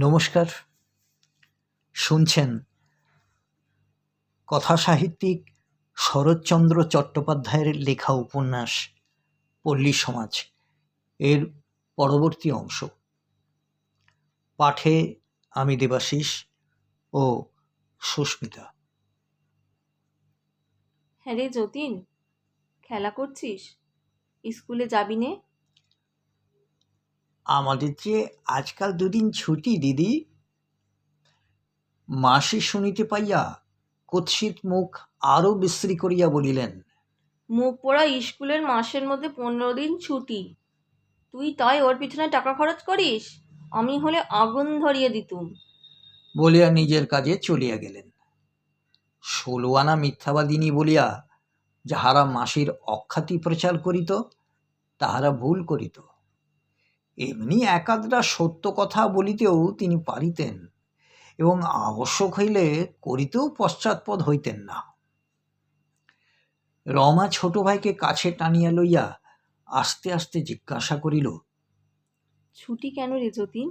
নমস্কার। শুনছেন কথাসাহিত্যিক শরৎচন্দ্র চট্টোপাধ্যায়ের লেখা উপন্যাস, পল্লী সমাজ এর পরবর্তী অংশ। পাঠে আমি দেবাশিস ও সুস্মিতা। হ্যাঁ রে যতীন, খেলা করছিস? স্কুলে যাবি নে? আমাদের যে আজকাল দুদিন ছুটি দিদি। মাসি শুনিতে পাইয়া কুৎসিত মুখ আরও বিশ্রী করিয়া বলিলেন মুখ পোড়া স্কুলের মাসের মধ্যে পনেরো দিন ছুটি। তুই তাই ওর পিছনে টাকা খরচ করিস? আমি হলে আগুন ধরিয়ে দিতুম। বলিয়া নিজের কাজে চলিয়া গেলেন। ষোলো আনা মিথ্যাবাদিনী বলিয়া যাহারা মাসির অখ্যাতি প্রচার করিত তাহারা ভুল করিত। এমনি একাধটা সত্য কথা বলিতেও তিনি পারিতেন এবং আবশ্যক হইলে করিতেও পশ্চাৎপদ হইতেন না। রমা ছোট ভাইকে কাছে টানিয়া লইয়া আস্তে আস্তে জিজ্ঞাসা করিল ছুটি কেন রে যতীন?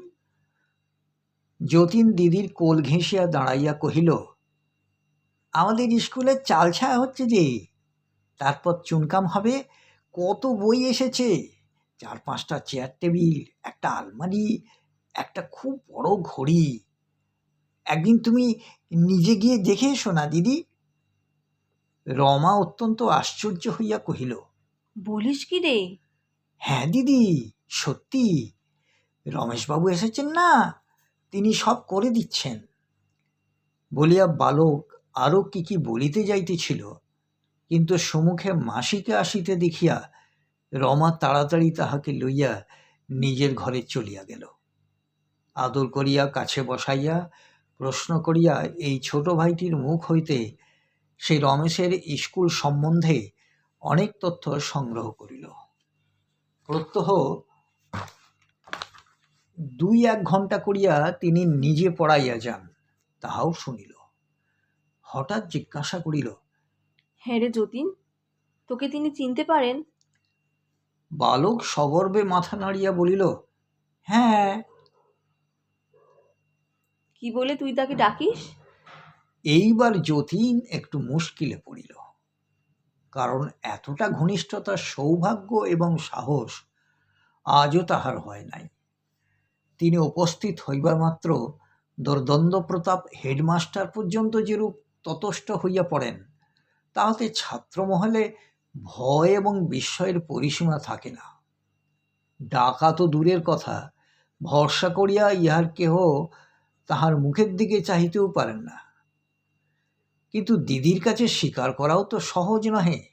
যতীন দিদির কোল ঘেঁষিয়া দাঁড়াইয়া কহিল আমাদের স্কুলে চাল ছায়া হচ্ছে যে তারপর চুনকাম হবে কত বই এসেছে? চার পাঁচটা চেয়ার টেবিল একটা আলমারি একটা খুব বড় ঘড়ি। একদিন তুমি নিজে গিয়ে দেখে এসো না দিদি। রমা অত্যন্ত আশ্চর্য হইয়া কহিল বলিস কি রে? হ্যাঁ দিদি সত্যি। রমেশবাবু এসেছেন না তিনি সব করে দিচ্ছেন। বলিয়া বালক আরও কি কি বলিতে যাইতেছিল কিন্তু সম্মুখে মাসিকে আসিতে দেখিয়া রমা তাড়াতাড়ি তাহাকে লইয়া নিজের ঘরে চলিয়া গেল। আদর করিয়া কাছে বসাইয়া প্রশ্ন করিয়া, এই ছোট ভাইটির মুখ হইতে সেই রমেশের স্কুল সম্বন্ধে অনেক তথ্য সংগ্রহ করিল। প্রত্যহ দুই এক ঘণ্টা করিয়া তিনি নিজে পড়াইয়া যান, তাহাও শুনিল। হঠাৎ জিজ্ঞাসা করিল হ্যাঁ রে যতীন, তোকে তিনি চিনতে পারেন? বালক সগর্বে মাথা নাড়িয়া বলিল হ্যাঁ। কি বলে তুই তাকে ডাকিস? এইবার যতীন একটু মুশকিলে পড়িল কারণ এতটা ঘনিষ্ঠতার সৌভাগ্য এবং সাহস আজও তাহার হয় নাই। তিনি উপস্থিত হইবার মাত্র দোর্দণ্ড প্রতাপ হেডমাস্টার পর্যন্ত যেরূপ ততষ্ট হইয়া পড়েন তাহাতে ছাত্রমহলে ভয় এবং বিস্ময়ের পরিসীমা থাকে না। ডাকা তো দূরের কথা, ভরসা করিয়া ইহার কেহ তাহার মুখের দিকে চাহিতেও পারেন না। কিন্তু দিদির কাছে স্বীকার করাও তো সহজ নহে।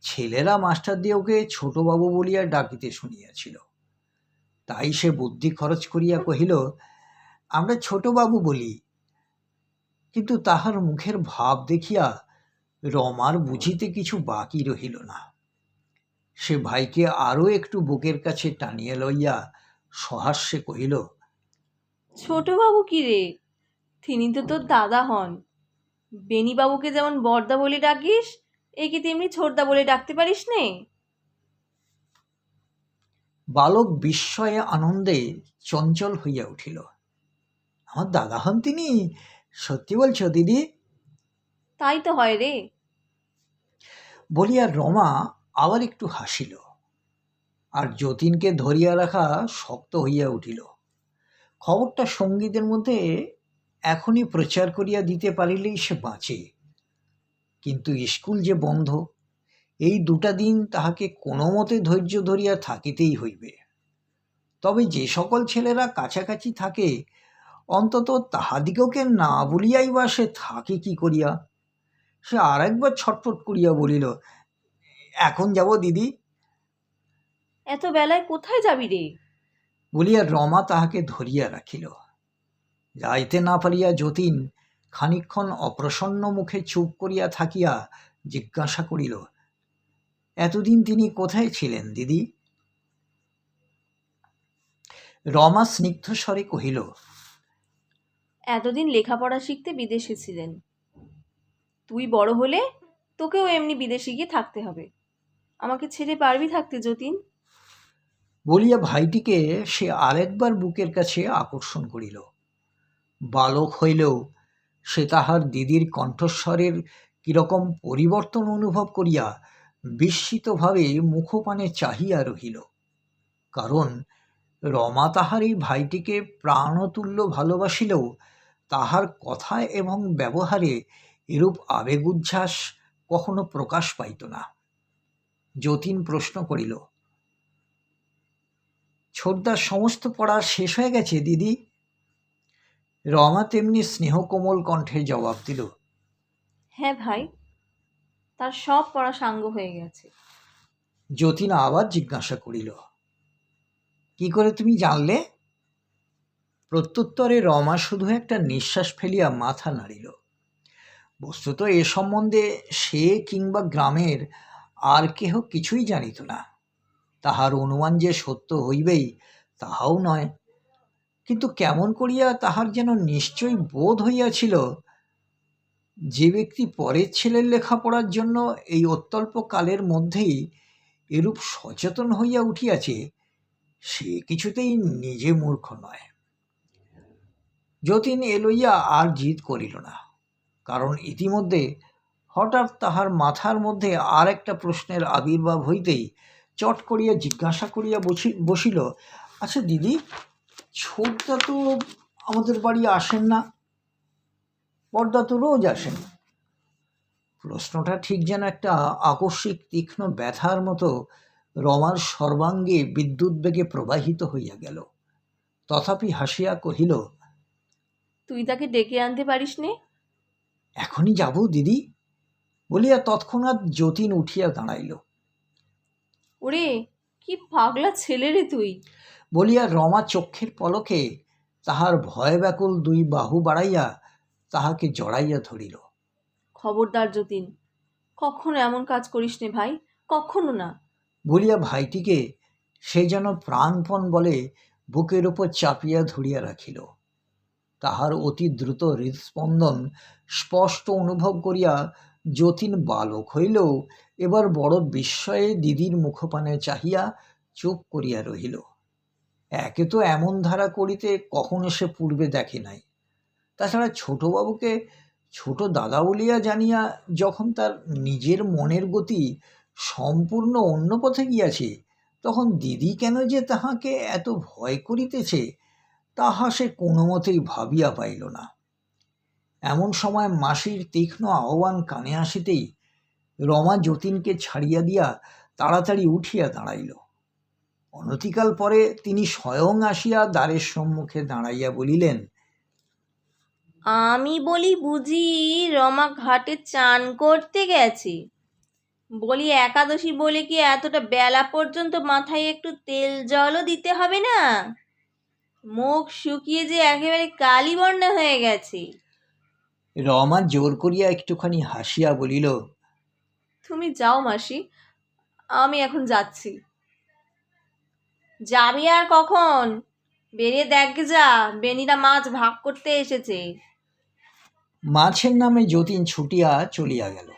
ছেলেরা মাস্টার দিয়ে ওকে ছোটবাবু বলিয়া ডাকিতে শুনিয়াছিল। তাই সে বুদ্ধি খরচ করিয়া কহিল, আমরা ছোটবাবু বলি। কিন্তু তাহার মুখের ভাব দেখিয়া রমার বুঝিতে কিছু বাকি রহিল না। সে ভাইকে আরও একটু বুকের কাছে টানিয়া লইয়া সহাস্যে কহিল ছোটবাবু কি রে? তিনি তো তোর দাদা হন। বেনিবাবুকে যেমন বর্দা বলে ডাকিস একে তেমনি ছোটদা বলে ডাকতে পারিস নে? বালক বিস্ময়ে আনন্দে চঞ্চল হইয়া উঠিল আমার দাদা হন তিনি? সত্যি বলছো দিদি? তাই তো হয় রে। বলিয়া রমা আবার একটু হাসিল। আর যতীনকে ধরিয়া রাখা শক্ত হইয়া উঠিল। খবরটা সঙ্গীদের মধ্যে এখনই প্রচার করিয়া দিতে পারিলেই সে বাঁচে। কিন্তু স্কুল যে বন্ধ, এই দুটা দিন তাহাকে কোনো মতে ধৈর্য ধরিয়া থাকিতেই হইবে। তবে যে সকল ছেলেরা কাছাকাছি থাকে, অন্তত তাহাদিগকে না বলিয়াই বা সে থাকে কি করিয়া? সে আর একবার ছটফট করিয়া বলিল এখন যাব দিদি। এত বেলায় কোথায় যাবি রে? বলিয়া রমা তাহাকে ধরিয়া রাখিল। যাইতে না পারিয়া যতীন খানিক্ষণ অপ্রসন্ন মুখে চুপ করিয়া থাকিয়া জিজ্ঞাসা করিল এতদিন তিনি কোথায় ছিলেন দিদি? রমা স্নিগ্ধ স্বরে কহিল এতদিন লেখাপড়া শিখতে বিদেশে ছিলেন। তুই বড় হলে তোকেও এমনি বিদেশে গিয়ে থাকতে হবে। আমাকে ছেড়ে পারবি থাকতে, যতীন। বলিয়া ভাইটিকে সে আরেকবার বুকের কাছে আকর্ষণ করিল। বালক হইলেও সে তাহার দিদির কণ্ঠস্বরের কীরকম পরিবর্তন অনুভব করিয়া বিস্মিতভাবে মুখপানে চাহিয়া রহিল। কারণ রমা তাহার এই ভাইটিকে প্রাণতুল্য ভালোবাসিলেও তাহার কথা এবং ব্যবহারে এরূপ আবেগ উচ্ছ্বাস কখনো প্রকাশ পাইত না। যতীন প্রশ্ন করিল ছোটদার সমস্ত পড়া শেষ হয়ে গেছে দিদি? রমা তেমনি স্নেহকোমল কণ্ঠে জবাব দিল হ্যাঁ ভাই তার সব পড়া সাঙ্গ হয়ে গেছে। যতীন আবার জিজ্ঞাসা করিল কি করে তুমি জানলে? প্রত্যুত্তরে রমা শুধু একটা নিঃশ্বাস ফেলিয়া মাথা নাড়িল। বস্তুত এ সম্বন্ধে সে কিংবা গ্রামের আর কেহ কিছুই জানিত না। তাহার অনুমান যে সত্য হইবেই, তাহাও নয়। কিন্তু কেমন করিয়া তাহার যেন নিশ্চয় বোধ হইয়াছিল, যে ব্যক্তি পরের ছেলের লেখাপড়ার জন্য এই অত্যল্প কালের মধ্যেই এরূপ সচেতন হইয়া উঠিয়াছে, সে কিছুতেই নিজে মূর্খ নয়। যতীন এ লইয়া আর জিদ করিল না। কারণ ইতিমধ্যে হঠাৎ তাহার মাথার মধ্যে আর একটা প্রশ্নের আবির্ভাব হইতেই চট করিয়া জিজ্ঞাসা করিয়া বসি বসিল আচ্ছা দিদি, ছোটদা তো আমাদের বাড়ি আসেন না পর্দা তো রোজ আসেন। প্রশ্নটা ঠিক যেন একটা আকস্মিক তীক্ষ্ণ ব্যথার মতো রমার সর্বাঙ্গে বিদ্যুৎ বেগে প্রবাহিত হইয়া গেল। তথাপি হাসিয়া কহিল, তুই তাকে ডেকে আনতে পারিস নে এখনই যাব দিদি? বলিয়া তৎক্ষণাৎ যতীন উঠিয়া দাঁড়াইল। ওরে কি পাগলা ছেলে রে তুই। বলিয়া রমা চক্ষের পলকে তাহার ভয় ব্যাকুল দুই বাহু বাড়াইয়া তাহাকে জড়াইয়া ধরিল। খবরদার যতীন কখনো এমন কাজ করিস নে ভাই কখনো না। বলিয়া ভাইটিকে সে যেন প্রাণপণ বলে বুকের উপর চাপিয়া ধরিয়া রাখিল। তাহার অতি দ্রুত হৃদস্পন্দন স্পষ্ট অনুভব করিয়া যতীন বালক হইলেও এবার বড় বিস্ময়ে দিদির মুখপানে চাহিয়া চুপ করিয়া রহিল। একে তো এমন ধারা করিতে কখনো সে পূর্বে দেখে নাই। তাছাড়া ছোটবাবুকে ছোট দাদা বলিয়া জানিয়া যখন তার নিজের মনের গতি সম্পূর্ণ অন্য পথে গিয়াছে, তখন দিদি কেন যে তাহাকে এত ভয় করিতেছে তাহা সে কোনো মতেই ভাবিয়া পাইল না। এমন সময় মাসির তীক্ষ্ণ আহ্বান কানে আসিতেই রমা যতীনকে ছাড়িয়া দিয়া তাড়াতাড়ি উঠিয়া দাঁড়াইল। অনতিকাল পরে তিনি স্বয়ং আসিয়া দ্বারের সম্মুখে দাঁড়াইয়া বলিলেন, আমি বলি বুঝি রমা ঘাটে চান করতে গেছে? বলি একাদশী বলে কি এতটা বেলা পর্যন্ত মাথায় একটু তেল জলও দিতে হবে না? মুখ শুকিয়ে যে একেবারে কালি বর্ণা হয়ে গেছে। রমা জোর করিয়া একটুখানি হাসিয়া বলিল তুমি যাও মাসি আমি এখন যাচ্ছি। যাবি আর কখন? বেরিয়ে দেখ যা বেনিরা মাছ ভাগ করতে এসেছে। মাছের নামে যতীন ছুটিয়া চলিয়া গেল।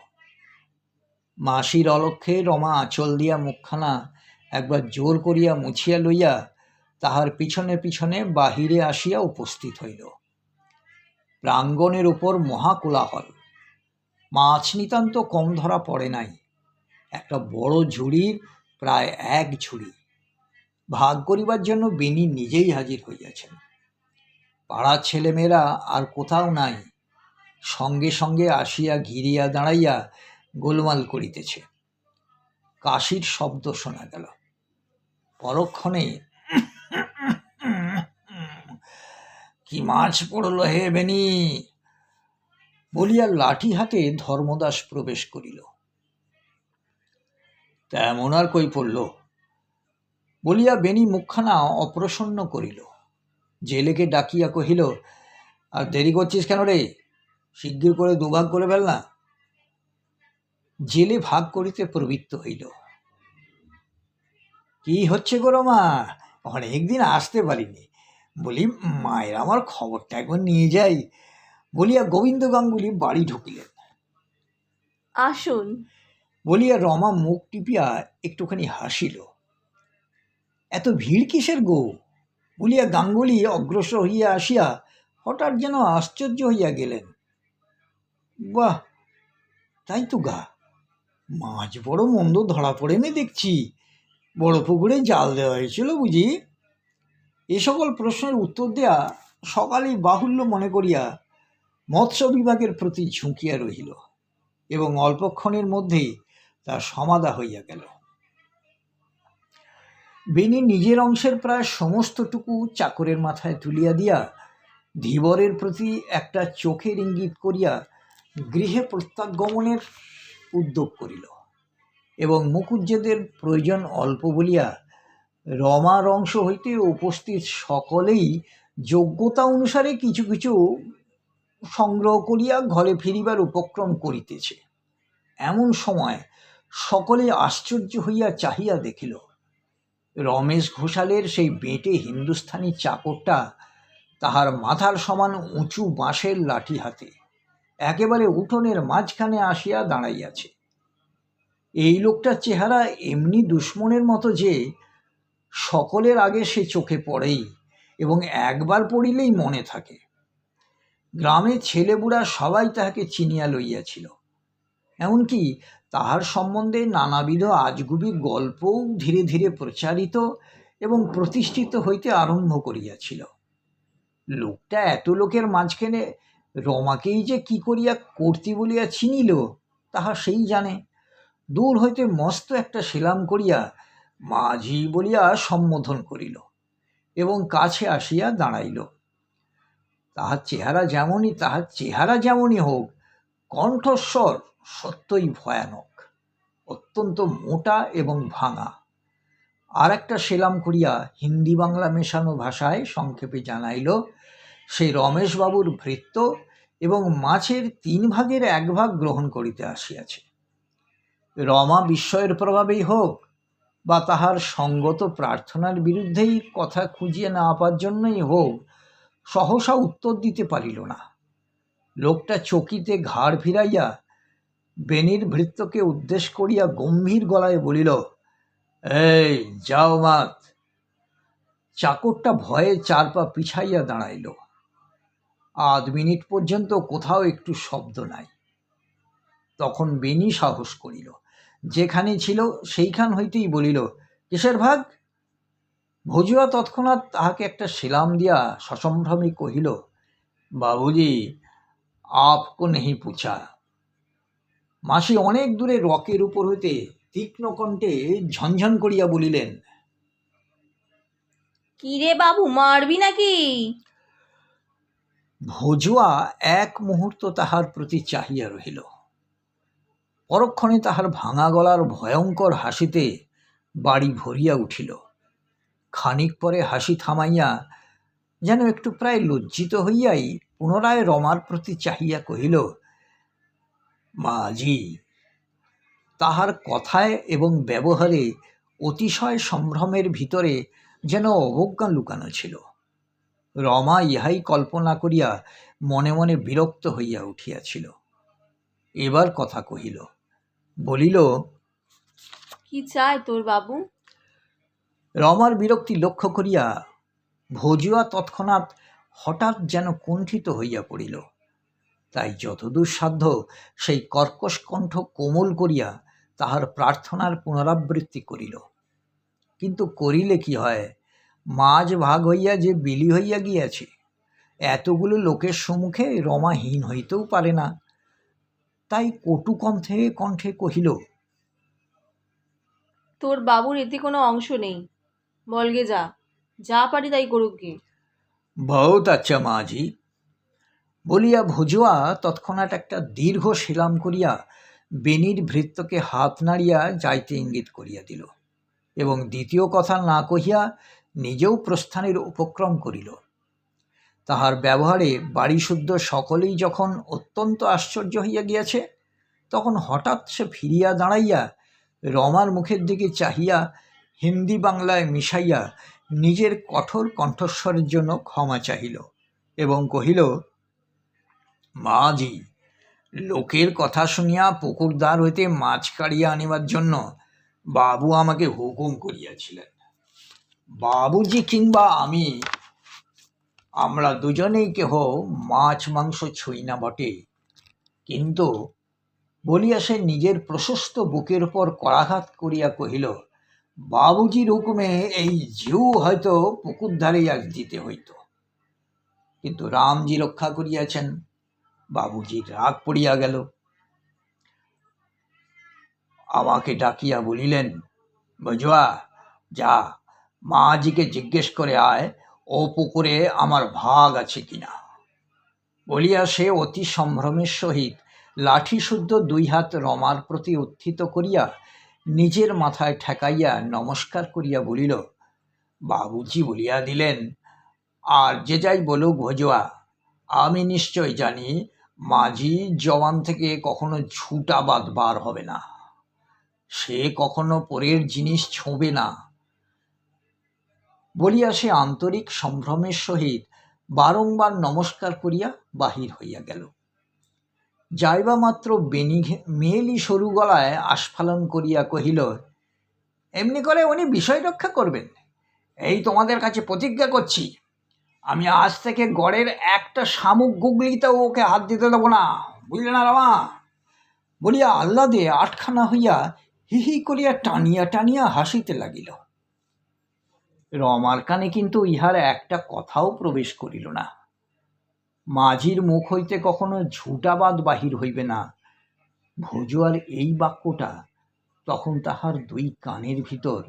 মাসির অলক্ষে রমা আঁচল দিয়া মুখখানা একবার জোর করিয়া মুছিয়া লইয়া তাহার পিছনে পিছনে বাহিরে আসিয়া উপস্থিত হইল। প্রাঙ্গণের উপর মহাকোলাহল। মাছ নিতান্ত কম ধরা পড়ে নাই। একটা বড় ঝুড়ির প্রায় এক ঝুড়ি। ভাগ করিবার জন্য বেনি নিজেই হাজির হইয়াছেন। পাড়ার ছেলেমেয়েরা আর কোথাও নাই। সঙ্গে সঙ্গে আসিয়া ঘিরিয়া দাঁড়াইয়া গোলমাল করিতেছে। কাশির শব্দ শোনা গেল। পরক্ষণে কি মাছ পড়ল হে বেনি বলিয়া লাঠি হাতে ধর্মদাস প্রবেশ করিল। তেমন আর কই পড়ল? বলিয়া বেনি মুখখানা অপ্রসন্ন করিল। জেলেকে ডাকিয়া কহিল, আর দেরি করছিস কেন রে? শিগগির করে দুভাগ করে ফেল না। জেলে ভাগ করিতে প্রবৃত্ত হইল। কি হচ্ছে গো রমা? অনেকদিন আসতে পারিনি। বলি মায়ের আমার খবরটা একবার নিয়ে যাই। বলিয়া গোবিন্দ গাঙ্গুলি বাড়ি ঢুকিলেন। আসুন। বলিয়া রমা মুখ টিপিয়া একটুখানি হাসিল। এত ভিড় কিসের গো? বলিয়া গাঙ্গুলি অগ্রসর হইয়া আসিয়া হঠাৎ যেন আশ্চর্য হইয়া গেলেন। বাহ তাই তো গা। মাছ বড় মন্দ ধরা পড়েনি দেখছি। বড় পুকুরে জাল দেওয়া হয়েছিল বুঝি? এ সকল প্রশ্নের উত্তর দেয়া সকালেই বাহুল্য মনে করিয়া মৎস্য বিভাগের প্রতি ঝুঁকিয়া রহিল এবং অল্পক্ষণের মধ্যেই তার সমাধা হইয়া গেল। বেনি নিজের অংশের প্রায় সমস্তটুকু চাকরের মাথায় তুলিয়া দিয়া ধীবরের প্রতি একটা চোখের ইঙ্গিত করিয়া গৃহে প্রত্যাগমনের উদ্যোগ করিল এবং মুকুজ্জেদের প্রয়োজন অল্প বলিয়া রমার অংশ হইতে উপস্থিত সকলেই যোগ্যতা অনুসারে কিছু কিছু সংগ্রহ করিয়া ঘরে ফিরিবার উপক্রম করিতেছে। এমন সময় সকলে আশ্চর্য হইয়া চাহিয়া দেখিল, রমেশ ঘোষালের সেই বেটে হিন্দুস্থানি চাকরটা তাহার মাথার সমান উঁচু বাঁশের লাঠি হাতে একেবারে উঠোনের মাঝখানে আসিয়া দাঁড়াইয়াছে। এই লোকটার চেহারা এমনি দুশ্মনের মতো যে সকলের আগে সে চোখে পড়েই এবং একবার পড়িলেই মনে থাকে। গ্রামের ছেলেবুড়া সবাই তাহাকে চিনিয়া লইয়াছিল। এমনকি তাহার সম্বন্ধে নানাবিধ আজগুবি গল্পও ধীরে ধীরে প্রচারিত এবং প্রতিষ্ঠিত হইতে আরম্ভ করিয়াছিল। লোকটা এত লোকের মাঝখানে রমাকেই যে কি করিয়া কর্তি বলিয়া চিনিল তাহা সেই জানে। দূর হইতে মস্ত একটা সেলাম করিয়া মাঝি বলিয়া সম্বোধন করিল এবং কাছে আসিয়া দাঁড়াইল। তাহার চেহারা যেমনই, তাহার চেহারা যেমনই হোক, কণ্ঠস্বর সত্যই ভয়ানক, অত্যন্ত মোটা এবং ভাঙা। আর একটা সেলাম করিয়া হিন্দি বাংলা মেশানো ভাষায় সংক্ষেপে জানাইল সেই রমেশবাবুর ভৃত্য এবং মাছের তিন ভাগের এক ভাগ গ্রহণ করিতে আসিয়াছে। রমা বিস্ময়ের প্রভাবেই হোক বা তাহার সঙ্গত প্রার্থনার বিরুদ্ধেই কথা খুঁজিয়ে না পাওয়ার জন্যই হোক, সহসা উত্তর দিতে পারিল না। লোকটা চকিতে ঘাড় ফিরাইয়া বেনির ভৃত্যকে উদ্দেশ করিয়া গম্ভীর গলায় বলিল, এই, যাও মাত। চাকরটা ভয়ে চার পা পিছাইয়া দাঁড়াইল। আধ মিনিট পর্যন্ত কোথাও একটু শব্দ নাই। তখন বেনি সাহস করিল। যেখানে ছিল সেইখান হইতেই বলিল কিসের ভাগ? ভজুয়া তৎক্ষণাৎ তাহাকে একটা শিলাম দিয়া সসম্ভ্রমে কহিল বাবুজি আপকো নেহি পুছা। মাসি অনেক দূরে রকের উপর হইতে তীক্ষ্ণ কণ্ঠে ঝনঝন করিয়া বলিলেন কিরে বাবু মারবি নাকি? ভজুয়া এক মুহূর্ত তাহার প্রতি চাহিয়া রহিল। পরক্ষণে তাহার ভাঙা গলার ভয়ঙ্কর হাসিতে বাড়ি ভরিয়া উঠিল। খানিক পরে হাসি থামাইয়া যেন একটু প্রায় লজ্জিত হইয়াই পুনরায় রমার প্রতি চাহিয়া কহিল মাঝি তাহার কথায় এবং ব্যবহারে অতিশয় সম্ভ্রমের ভিতরে যেন অবজ্ঞা লুকানো ছিল রমা ইহাই কল্পনা করিয়া মনে মনে বিরক্ত হইয়া উঠিয়াছিল। এবার কথা কহিল বলিল কি চায় তোর বাবু? রমার বিরক্তি লক্ষ্য করিয়া ভজুয়া তৎক্ষণাৎ হঠাৎ যেন কুণ্ঠিত হইয়া পড়িল। তাই যতদূর সাধ্য সেই কর্কশ কণ্ঠ কোমল করিয়া তাহার প্রার্থনার পুনরাবৃত্তি করিল। কিন্তু করিলে কি হয়? মাঝ ভাগ হইয়া যে বিলি হইয়া গিয়াছে এতগুলো লোকের সম্মুখে রমাহীন হইতেও পারে না। তাই কটু কণ্ঠে কণ্ঠে কহিল তোর বাবুর এতে কোনো অংশ নেই। বলগে যা যা পারি তাই করুক গে। বহুত আচ্ছা মাঝি বলিয়া ভুজুয়া তৎক্ষণাৎ একটা দীর্ঘ শিলাম করিয়া বেনির ভৃত্যকে হাত নাড়িয়া যাইতে ইঙ্গিত করিয়া দিল এবং দ্বিতীয় কথা না কহিয়া নিজেও প্রস্থানের উপক্রম করিল। তাহার ব্যবহারে বাড়িশুদ্ধ সকলেই যখন অত্যন্ত আশ্চর্য হইয়া গিয়াছে, তখন হঠাৎ সে ফিরিয়া দাঁড়াইয়া রমার মুখের দিকে চাহিয়া হিন্দি বাংলায় মিশাইয়া নিজের কঠোর কণ্ঠস্বরের জন্য ক্ষমা চাহিল এবং কহিল মাঝি লোকের কথা শুনিয়া পুকুর দ্বার হইতে মাছ কাড়িয়া আনিবার জন্য বাবু আমাকে হুকুম করিয়াছিলেন। বাবুজি কিংবা আমি আমরা দুজনেই কেহ মাছ, মাংস ছুঁই না বটে। কিন্তু বলিয়া সে নিজের প্রশস্ত বুকের উপর করাঘাত করিয়া কহিল, বাবুজির হুকুমে এই ঝিউ হয়তো পুকুর ধারে আজ দিতে হইত। কিন্তু রামজি রক্ষা করিয়াছেন, বাবুজির রাগ পড়িয়া গেল। আমাকে ডাকিয়া বলিলেন বুঝুয়া যা মাজিকে জিজ্ঞেস করে আয় ও পুকুরে আমার ভাগ আছে কিনা? বলিয়া সে অতি সম্ভ্রমের সহিত লাঠি শুদ্ধ দুই হাত রমার প্রতি উত্থিত করিয়া নিজের মাথায় ঠেকাইয়া নমস্কার করিয়া বলিল, বাবুজি বলিয়া দিলেন, আর যে যাই বলুক ভজুয়া, আমি নিশ্চয় জানি মাঝি জওয়ান থেকে কখনো ঝুটাবাদ বার হবে না। সে কখনো পরের জিনিস ছোঁবে না। বলিয়া সে আন্তরিক সম্ভ্রমের সহিত বারংবার নমস্কার করিয়া বাহির হইয়া গেল। যাইবা মাত্র বেনি মেয়েলি সরু গলায় আস্ফালন করিয়া কহিল, এমনি করে উনি বিষয় রক্ষা করবেন। এই তোমাদের কাছে প্রতিজ্ঞা করছি, আমি আজ থেকে গড়ের একটা শামুক গুগলিতেও ওকে হাত দিতে দেবো না, বুঝলে না রামা? বলিয়া আহ্লাদে আটখানা হইয়া হি হি করিয়া টানিয়া টানিয়া হাসিতে লাগিল। রমার কানে কিন্তু ইহার একটা কথাও প্রবেশ করিল না। মাঝির মুখ হইতে কখনো ঝুটাবাদ বাহির হইবে না। ভজুয়ার এই বাক্যটা তখন তাহার দুই কানের ভিতর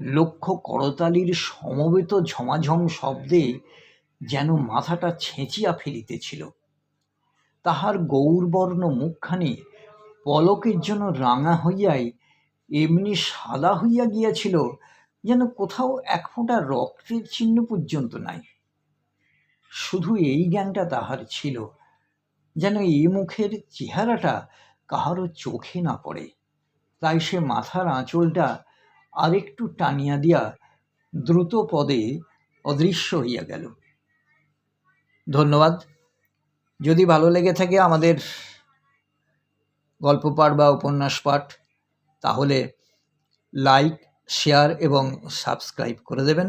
লক্ষ করতালির সমবেত ঝমাঝম শব্দে যেন মাথাটা ছেঁচিয়া ফেলিতেছিল। তাহার গৌরবর্ণ মুখখানি পলকের জন্য রাঙা হইয়াই এমনি সাদা হইয়া গিয়াছিল যেন কোথাও এক ফোঁটা রক্তের চিহ্ন পর্যন্ত নাই। শুধু এই জ্ঞানটা তাহার ছিল, যেন এই মুখের চেহারাটা কাহারও চোখে না পড়ে। তাই সে মাথার আঁচলটা আরেকটু টানিয়া দিয়া দ্রুত পদে অদৃশ্য হইয়া গেল। ধন্যবাদ। যদি ভালো লেগে থাকে আমাদের গল্প পাঠ বা উপন্যাস পাঠ তাহলে লাইক শেয়ার এবং সাবস্ক্রাইব করে দেবেন।